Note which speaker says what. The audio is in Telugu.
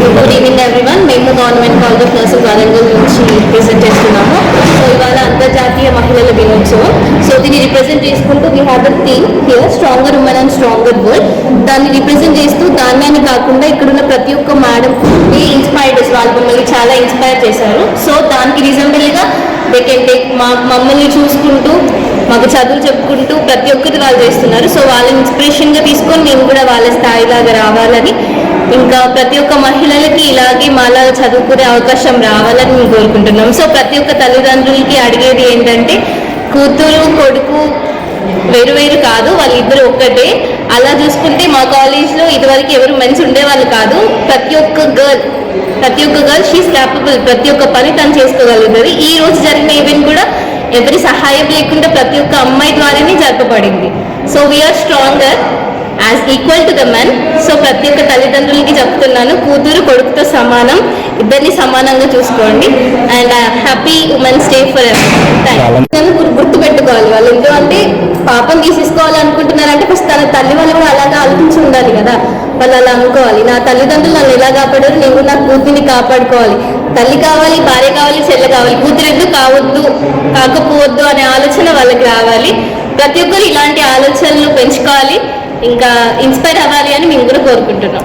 Speaker 1: గుడ్ ఈవినింగ్ ఎవ్రీవన్ మేము government college of nursing Warangal నుంచి రిప్రజెంట్ చేస్తున్నాము. సో ఇవాళ అంతర్జాతీయ మహిళల దినోత్సవం. సో దీన్ని రిప్రజెంట్ చేసుకుంటూ we have the theme here stronger women and stronger world దాన్ని రిప్రజెంట్ చేస్తూ దాన్ని అని కాకుండా ఇక్కడ ఉన్న ప్రతి ఒక్క మేడం ఇన్స్పైర్డ్ వాళ్ళు మమ్మల్ని చాలా ఇన్స్పైర్ చేశారు. సో దానికి రీజనబుల్గా దే కెన్ టేక్ మా మమ్మల్ని చూసుకుంటూ మాకు చదువులు చెప్పుకుంటూ ప్రతి ఒక్కటి వాళ్ళు చేస్తున్నారు. సో వాళ్ళని ఇన్స్పిరేషన్గా తీసుకొని మేము కూడా వాళ్ళ స్థాయిలాగా రావాలని ఇంకా ప్రతి ఒక్క మహిళలకి ఇలాగే మాలా చదువుకునే అవకాశం రావాలని మేము కోరుకుంటున్నాం. సో ప్రతి ఒక్క తల్లిదండ్రులకి అడిగేది ఏంటంటే కూతురు కొడుకు వేరు వేరు కాదు వాళ్ళిద్దరు ఒక్కటే. అలా చూసుకుంటే మా కాలేజ్లో ఇదివరకు ఎవరు మంచి ఉండేవాళ్ళు కాదు. ప్రతి ఒక్క గర్ల్ ప్రతి ఒక్క గర్ల్ షీస్ క్యాపబుల్ ప్రతి ఒక్క పని తను చేసుకోగలుగుతుంది. ఈ రోజు జరిగిన ఈవెంట్ కూడా ఎవరి సహాయం లేకుండా ప్రతి ఒక్క అమ్మాయి ద్వారానే జరపబడింది. So we are stronger as equal to the men so ప్రతి ఒక్క తల్లిదండ్రులకి చెప్తున్నాను. కూతురు కొడుకుతో సమానం. ఇద్దరిని సమానంగా చూసుకోండి. And happy women's day for thank గుర్తు పెట్టుకోవాలి వాళ్ళు. ఎందుకంటే పాపం తీసేసుకోవాలనుకుంటున్నారంటే ఫస్ట్ తన తల్లి వాళ్ళు కూడా అలాగా ఆలోచించి ఉండాలి కదా. వాళ్ళు అలా అనుకోవాలి. నా తల్లిదండ్రులు నన్ను ఎలా కాపాడారు నేను నా కూతురిని కాపాడుకోవాలి. తల్లి కావాలి భార్య కావాలి చెల్లె కావాలి. కూతురు ఎందుకు కావద్దు కాకపోవద్దు అనే ఆలోచన వాళ్ళకి రావాలి. ప్రతి ఒక్కరు ఇలాంటి ఆలోచనలు పెంచుకోవాలి. ఇంకా ఇన్స్పైర్ అవ్వాలి అని మేము కూడా కోరుకుంటున్నాం.